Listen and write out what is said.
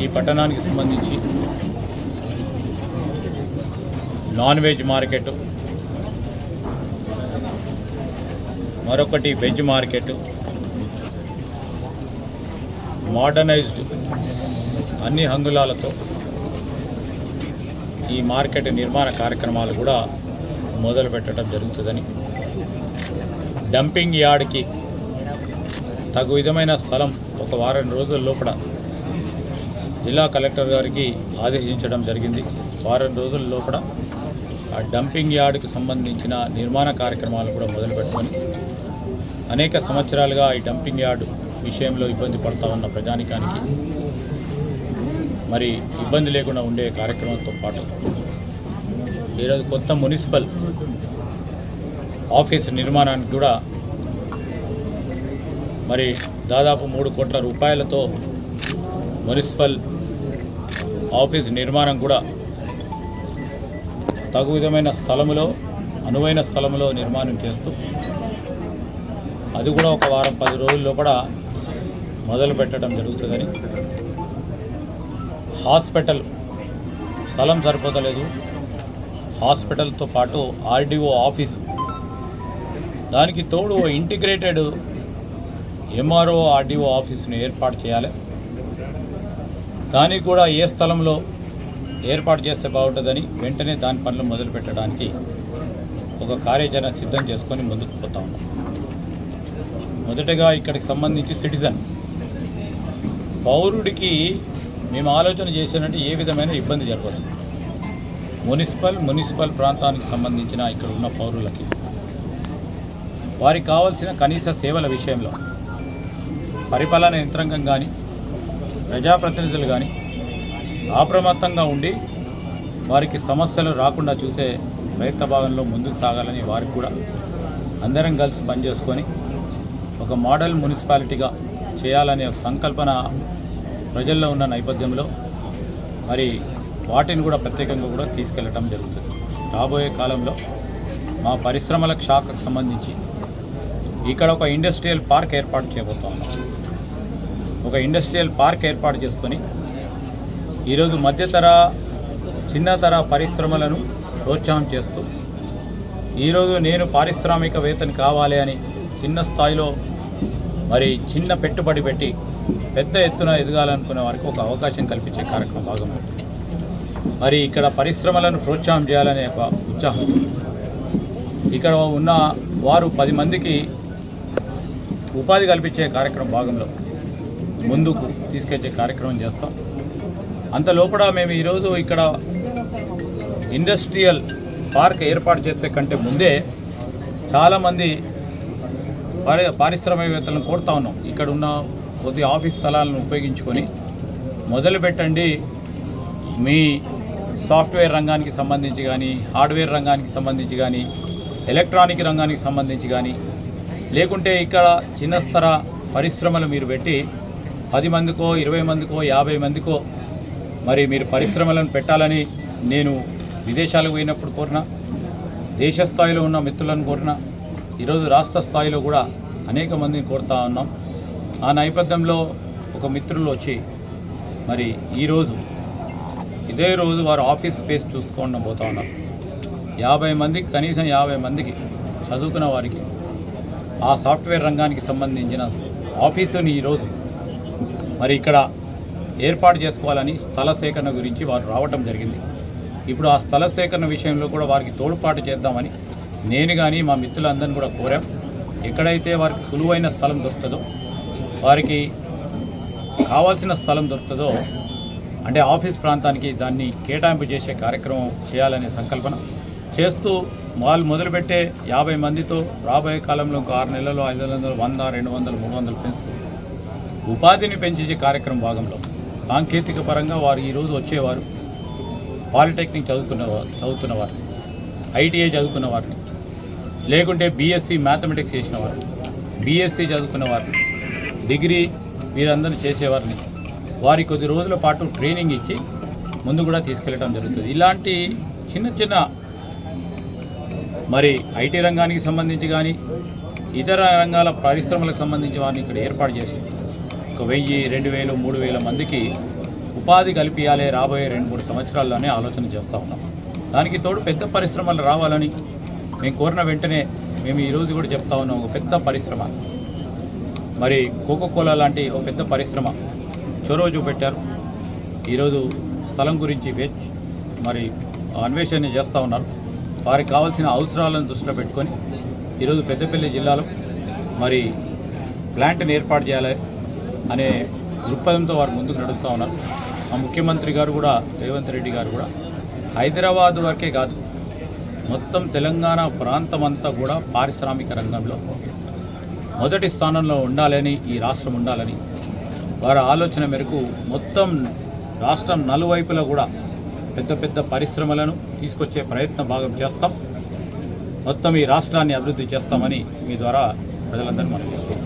ఈ పట్టణానికి సంబంధించి నాన్ వెజ్ మార్కెట్ మరొకటి వెజ్ మార్కెట్ మోడర్నైజ్డ్ అన్ని హంగులాలతో ఈ మార్కెట్ నిర్మాణ కార్యక్రమాలు కూడా మొదలు పెట్టడం జరుగుతుందని. డంపింగ్ యార్డ్కి తగు విధమైన స్థలం ఒక వారం రోజుల లోపల జిల్లా కలెక్టర్ గారికి ఆదేశించడం జరిగింది. వారం రోజుల లోపల ఆ డంపింగ్ యార్డుకు సంబంధించిన నిర్మాణ కార్యక్రమాలు కూడా మొదలుపెట్టుకొని అనేక సంవత్సరాలుగా ఈ డంపింగ్ యార్డు విషయంలో ఇబ్బంది పడతా ఉన్న ప్రజానికానికి మరి ఇబ్బంది లేకుండా ఉండే కార్యక్రమంతో పాటు ఈరోజు కొత్త మున్సిపల్ ఆఫీస్ నిర్మాణానికి కూడా మరి దాదాపు మూడు కోట్ల రూపాయలతో మున్సిపల్ ఆఫీస్ నిర్మాణం కూడా తగు విధమైన స్థలములో అనువైన స్థలములో నిర్మాణం చేస్తూ అది కూడా ఒక వారం పది రోజుల లోపల మొదలు పెట్టడం జరుగుతుందని. హాస్పిటల్ స్థలం సరిపోతలేదు. హాస్పిటల్తో పాటు ఆర్డీఓ ఆఫీసు. దానికి తోడు ఓ ఇంటిగ్రేటెడ్ ఎంఆర్ఓ ఆర్డీఓ ఆఫీసును ఏర్పాటు చేయాలి. దానికి కూడా ఏ స్థలంలో ఏర్పాటు చేస్తే బాగుంటుందని వెంటనే దాని పనులు మొదలు పెట్టడానికి ఒక కార్యాచరణ సిద్ధం చేసుకొని ముందుకు పోతా ఉన్నాం. మొదటగా ఇక్కడికి సంబంధించి సిటిజన్. పౌరుడికి మేము ఆలోచన చేసినట్టు ఏ విధమైన ఇబ్బంది జరగదు మున్సిపల్ మున్సిపల్ ప్రాంతానికి సంబంధించిన ఇక్కడ ఉన్న పౌరులకి. వారికి కావాల్సిన కనీస సేవల విషయంలో పరిపాలన యంత్రాంగం కానీ ప్రజాప్రతినిధులు కానీ అప్రమత్తంగా ఉండి వారికి సమస్యలు రాకుండా చూసే ప్రయత్న భాగంలో ముందుకు సాగాలని వారికి కూడా అందరం కలిసి పనిచేసుకొని ఒక మోడల్ మున్సిపాలిటీగా చేయాలనే సంకల్పన ప్రజల్లో ఉన్న నేపథ్యంలో మరి వాటిని కూడా ప్రత్యేకంగా కూడా తీసుకెళ్ళటం జరుగుతుంది. రాబోయే కాలంలో మా పరిశ్రమల శాఖకు సంబంధించి ఇక్కడ ఒక ఇండస్ట్రియల్ పార్క్ ఏర్పాటు చేయబోతా ఉన్నాం ఒక ఇండస్ట్రియల్ పార్క్ ఏర్పాటు చేసుకొని ఈరోజు మధ్యతర చిన్నతర పరిశ్రమలను ప్రోత్సాహం చేస్తూ ఈరోజు నేను పారిశ్రామికవేత్తని కావాలి అని చిన్న స్థాయిలో మరి చిన్న పెట్టుబడి పెట్టి పెద్ద ఎత్తున ఎదగాలనుకునే వారికి ఒక అవకాశం కల్పించే కార్యక్రమం భాగంలో మరి ఇక్కడ పరిశ్రమలను ప్రోత్సాహం చేయాలనే ఒక ఉత్సాహం. ఇక్కడ ఉన్న వారు పది మందికి ఉపాధి కల్పించే కార్యక్రమం భాగంలో ముందుకు తీసుకొచ్చే కార్యక్రమం చేస్తాం. అంత లోపల మేము ఈరోజు ఇక్కడ ఇండస్ట్రియల్ పార్క్ ఏర్పాటు చేసే కంటే ముందే చాలామంది పారి పారిశ్రామికవేత్తలను కోరుతా ఉన్నాం. ఇక్కడ ఉన్న కొద్ది ఆఫీస్ స్థలాలను ఉపయోగించుకొని మొదలు పెట్టండి. మీ సాఫ్ట్వేర్ రంగానికి సంబంధించి కానీ హార్డ్వేర్ రంగానికి సంబంధించి కానీ ఎలక్ట్రానిక్ రంగానికి సంబంధించి కానీ లేకుంటే ఇక్కడ చిన్న స్థర పరిశ్రమలు మీరు పెట్టి పది మందికో ఇరవై మందికో యాభై మందికో మరి మీరు పరిశ్రమలను పెట్టాలని నేను విదేశాలకు పోయినప్పుడు కోరిన దేశ స్థాయిలో ఉన్న మిత్రులను కోరిన ఈరోజు రాష్ట్ర స్థాయిలో కూడా అనేక మందిని కోరుతా ఉన్నాం. ఆ నేపథ్యంలో ఒక మిత్రులు వచ్చి మరి ఈరోజు ఇదే రోజు వారు ఆఫీస్ స్పేస్ చూసుకోవడం పోతా ఉన్నారు. యాభై మందికి కనీసం యాభై మందికి చదువుకున్న వారికి ఆ సాఫ్ట్వేర్ రంగానికి సంబంధించిన ఆఫీసుని ఈరోజు మరి ఇక్కడ ఏర్పాటు చేసుకోవాలని స్థల సేకరణ గురించి వారు రావటం జరిగింది. ఇప్పుడు ఆ స్థల సేకరణ విషయంలో కూడా వారికి తోడ్పాటు చేద్దామని నేను కానీ మా మిత్రులందరినీ కూడా కోరాం. ఎక్కడైతే వారికి సులువైన స్థలం దొరుకుతుందో వారికి కావాల్సిన స్థలం దొరుకుతుందో అంటే ఆఫీస్ ప్రాంతానికి దాన్ని కేటాయింపు చేసే కార్యక్రమం చేయాలనే సంకల్పన చేస్తూ వాళ్ళు మొదలుపెట్టే యాభై మందితో రాబోయే కాలంలో ఇంకో ఆరు నెలలు ఐదు వందలు వంద రెండు వందలు మూడు వందలు పెంచుతూ ఉపాధిని పెంచే కార్యక్రమం భాగంలో సాంకేతిక పరంగా వారు ఈరోజు వచ్చేవారు. పాలిటెక్నిక్ చదువుకున్న వారు చదువుతున్నవారు. ఐటీఐ చదువుకున్న వారిని లేకుంటే బీఎస్సీ మ్యాథమెటిక్స్ చేసిన వారు బీఎస్సీ చదువుకున్న వారిని డిగ్రీ వీరందరినీ చేసేవారిని. వారి కొద్ది రోజుల పాటు ట్రైనింగ్ ఇచ్చి ముందు కూడా తీసుకెళ్ళడం జరుగుతుంది. ఇలాంటి చిన్న చిన్న మరి ఐటీ రంగానికి సంబంధించి కానీ ఇతర రంగాల పరిశ్రమలకు సంబంధించి వారిని ఇక్కడ ఏర్పాటు చేసింది ఒక వెయ్యి రెండు వేలు మూడు వేల మందికి ఉపాధి కల్పించాలి రాబోయే రెండు మూడు సంవత్సరాల్లోనే ఆలోచన చేస్తూ ఉన్నాం. దానికి తోడు పెద్ద పరిశ్రమలు రావాలని మేము కోరిన వెంటనే మేము ఈరోజు కూడా చెప్తా ఉన్నాం ఒక పెద్ద పరిశ్రమ. మరి కోకోకోలా లాంటి ఒక పెద్ద పరిశ్రమ చొరవ చూపెట్టారు. ఈరోజు స్థలం గురించి వెచ్ మరి అన్వేషణ చేస్తూ ఉన్నారు. వారికి కావాల్సిన అవసరాలను దృష్టిలో పెట్టుకొని ఈరోజు పెద్దపల్లి జిల్లాలో మరి ప్లాంట్ని ఏర్పాటు చేయాలి అనే దృక్పథంతో వారు ముందుకు నడుస్తూ ఉన్నారు. మా ముఖ్యమంత్రి గారు కూడా రేవంత్ రెడ్డి గారు కూడా హైదరాబాద్ వరకే కాదు మొత్తం తెలంగాణ ప్రాంతం అంతా కూడా పారిశ్రామిక రంగంలో మొదటి స్థానంలో ఉండాలని ఈ రాష్ట్రం ఉండాలని వారి ఆలోచన మేరకు మొత్తం రాష్ట్రం నలువైపులా కూడా పెద్ద పెద్ద పరిశ్రమలను తీసుకొచ్చే ప్రయత్న భాగం చేస్తాం. మొత్తం ఈ రాష్ట్రాన్ని అభివృద్ధి చేస్తామని మీ ద్వారా ప్రజలందరూ మనం చేస్తాం